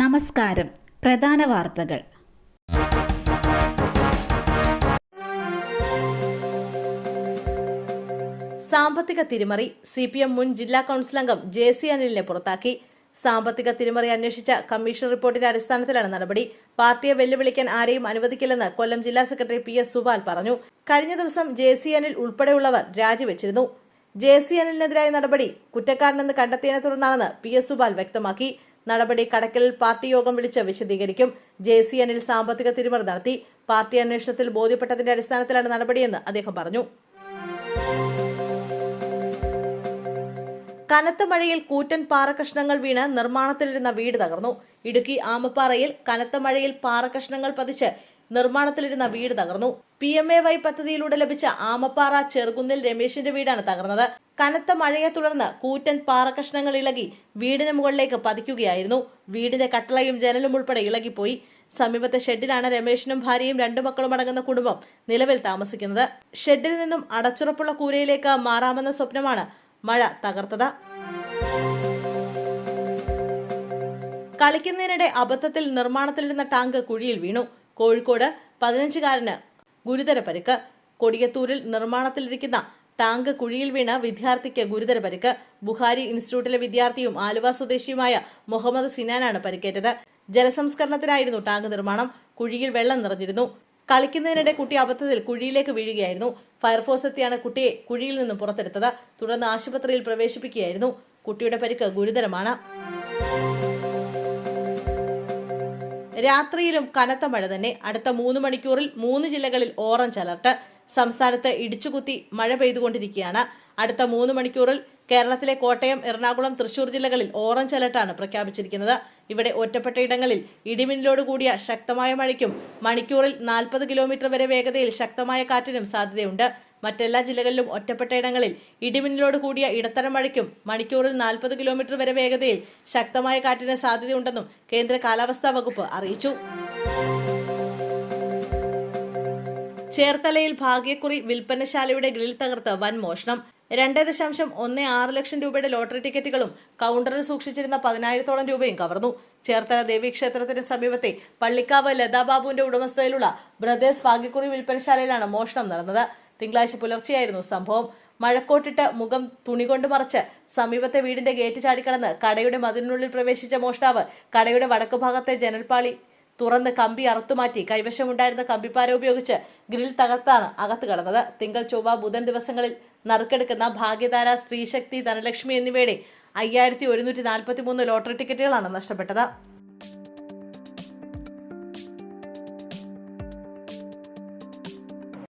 നമസ്കാരം. പ്രധാന വാർത്തകൾ. സാമ്പത്തിക തിരിമറി സി പി എം മുൻ ജില്ലാ കൗൺസിൽ അംഗം ജെ സി അനിലിനെ പുറത്താക്കി. സാമ്പത്തിക തിരിമറി അന്വേഷിച്ച കമ്മീഷൻ റിപ്പോർട്ടിന്റെ അടിസ്ഥാനത്തിലാണ് നടപടി. പാർട്ടിയെ വെല്ലുവിളിക്കാൻ ആരെയും അനുവദിക്കില്ലെന്ന് കൊല്ലം ജില്ലാ സെക്രട്ടറി പി എസ് സുബാൽ പറഞ്ഞു. കഴിഞ്ഞ ദിവസം ജെ സി അനിൽ ഉൾപ്പെടെയുള്ളവർ രാജിവെച്ചിരുന്നു. ജെ സി അനിലിനെതിരായ നടപടി കുറ്റക്കാരനെന്ന് കണ്ടെത്തിയതിനെ തുടർന്നാണെന്ന് പി എസ് സുബാൽ വ്യക്തമാക്കി. നടപടി കടക്കലിൽ പാർട്ടി യോഗം വിളിച്ച് വിശദീകരിക്കും. ജെ സി അനിൽ സാമ്പത്തിക തിരിമറി നടത്തി. പാർട്ടി അന്വേഷണത്തിൽ ബോധ്യപ്പെട്ടതിന്റെ അടിസ്ഥാനത്തിലാണ് നടപടിയെന്ന് അദ്ദേഹം പറഞ്ഞു. കനത്ത മഴയിൽ കൂറ്റൻ പാറക്കഷ്ണങ്ങൾ വീണ് നിർമ്മാണത്തിലിരുന്ന വീട് തകർന്നു. ഇടുക്കി ആമപ്പാറയിൽ കനത്ത മഴയിൽ പാറക്കഷ്ണങ്ങൾ പതിച്ച് നിർമ്മാണത്തിലിരുന്ന വീട് തകർന്നു. പി എം എ വൈ പദ്ധതിയിലൂടെ ലഭിച്ച ആമപ്പാറ ചെറുകുന്നിൽ രമേശിന്റെ വീടാണ് തകർന്നത്. കനത്ത മഴയെ തുടർന്ന് കൂറ്റൻ പാറക്കഷ്ണങ്ങൾ ഇളകി വീടിന് മുകളിലേക്ക് പതിക്കുകയായിരുന്നു. വീടിന്റെ കട്ടളയും ജനലും ഉൾപ്പെടെ ഇളകിപ്പോയി. സമീപത്തെ ഷെഡിലാണ് രമേശിനും ഭാര്യയും രണ്ടു മക്കളും അടങ്ങുന്ന കുടുംബം നിലവിൽ താമസിക്കുന്നത്. ഷെഡിൽ നിന്നും അടച്ചുറപ്പുള്ള കൂരയിലേക്ക് മാറാമെന്ന സ്വപ്നമാണ് മഴ തകർത്തത്. കളിക്കുന്നതിനിടെ അബദ്ധത്തിൽ നിർമ്മാണത്തിലിരുന്ന ടാങ്ക് കുഴിയിൽ വീണു. കോഴിക്കോട് പതിനഞ്ചുകാരന് ഗുരുതര പരിക്ക് കൊടിയത്തൂരിൽ നിർമ്മാണത്തിലിരിക്കുന്ന ടാങ്ക് കുഴിയിൽ വീണ വിദ്യാർത്ഥിക്ക് ഗുരുതര പരിക്ക് ബുഹാരി ഇൻസ്റ്റിറ്റ്യൂട്ടിലെ വിദ്യാർത്ഥിയും ആലുവ സ്വദേശിയുമായ മുഹമ്മദ് സിനാനാണ് പരിക്കേറ്റത്. ജലസംസ്കരണത്തിനായിരുന്നു ടാങ്ക് നിർമ്മാണം. കുഴിയിൽ വെള്ളം നിറഞ്ഞിരുന്നു. കളിക്കുന്നതിനിടെ കുട്ടി അബദ്ധത്തിൽ കുഴിയിലേക്ക് വീഴുകയായിരുന്നു. ഫയർഫോഴ്സ് എത്തിയാണ് കുട്ടിയെ കുഴിയിൽ നിന്ന് പുറത്തെടുത്തത്. തുടർന്ന് ആശുപത്രിയിൽ പ്രവേശിപ്പിക്കുകയായിരുന്നു. കുട്ടിയുടെ പരിക്ക് ഗുരുതരമാണ്. രാത്രിയിലും കനത്ത മഴ തന്നെ. അടുത്ത മൂന്ന് മണിക്കൂറിൽ മൂന്ന് ജില്ലകളിൽ ഓറഞ്ച് അലർട്ട്. സംസ്ഥാനത്ത് ഇടിച്ചുകുത്തി മഴ പെയ്തുകൊണ്ടിരിക്കുകയാണ്. അടുത്ത മൂന്ന് മണിക്കൂറിൽ കേരളത്തിലെ കോട്ടയം എറണാകുളം തൃശൂർ ജില്ലകളിൽ ഓറഞ്ച് അലർട്ടാണ് പ്രഖ്യാപിച്ചിരിക്കുന്നത്. ഇവിടെ ഒറ്റപ്പെട്ട ഇടങ്ങളിൽ ഇടിമിന്നലോട് കൂടിയ ശക്തമായ മഴയ്ക്കും മണിക്കൂറിൽ നാൽപ്പത് കിലോമീറ്റർ വരെ വേഗതയിൽ ശക്തമായ കാറ്റിനും സാധ്യതയുണ്ട്. മറ്റെല്ലാ ജില്ലകളിലും ഒറ്റപ്പെട്ട ഇടങ്ങളിൽ ഇടിമിന്നലോട് കൂടിയ ഇടത്തരം മഴയ്ക്കും മണിക്കൂറിൽ നാൽപ്പത് കിലോമീറ്റർ വരെ വേഗതയിൽ ശക്തമായ കാറ്റിന് സാധ്യതയുണ്ടെന്നും കേന്ദ്ര കാലാവസ്ഥാ വകുപ്പ് അറിയിച്ചു. ചേർത്തലയിൽ ഭാഗ്യക്കുറി വിൽപ്പനശാലയുടെ ഗ്രിൽ തകർത്ത് വൻ മോഷണം. രണ്ട് ദശാംശം ഒന്ന് ആറ് ലക്ഷം രൂപയുടെ ലോട്ടറി ടിക്കറ്റുകളും കൗണ്ടറിൽ സൂക്ഷിച്ചിരുന്ന പതിനായിരത്തോളം രൂപയും കവർന്നു. ചേർത്തല ദേവീക്ഷേത്രത്തിന് സമീപത്തെ പള്ളിക്കാവ് ലതാബാബുവിന്റെ ഉടമസ്ഥതയിലുള്ള ബ്രദേഴ്സ് ഭാഗ്യക്കുറി വിൽപ്പനശാലയിലാണ് മോഷണം നടന്നത്. തിങ്കളാഴ്ച പുലർച്ചെയായിരുന്നു സംഭവം. മഴക്കോട്ടിട്ട് മുഖം തുണി കൊണ്ട് മറച്ച് സമീപത്തെ വീടിന്റെ ഗേറ്റ് ചാടിക്കടന്ന് കടയുടെ മതിലിനുള്ളിൽ പ്രവേശിച്ച മോഷ്ടാവ് കടയുടെ വടക്കു ഭാഗത്തെ ജനൽപാളി തുറന്ന് കമ്പി അറുത്തുമാറ്റി കൈവശമുണ്ടായിരുന്ന കമ്പിപ്പാര ഉപയോഗിച്ച് ഗ്രിൽ തകർത്താണ് അകത്ത് കടന്നത്. തിങ്കൾ ചൊവ്വ ബുധൻ ദിവസങ്ങളിൽ നറുക്കെടുക്കുന്ന ഭാഗ്യധാര സ്ത്രീശക്തി ധനലക്ഷ്മി എന്നിവയുടെ അയ്യായിരത്തി ഒരുന്നൂറ്റി നാൽപ്പത്തി മൂന്ന് ലോട്ടറി ടിക്കറ്റുകളാണ് നഷ്ടപ്പെട്ടത്.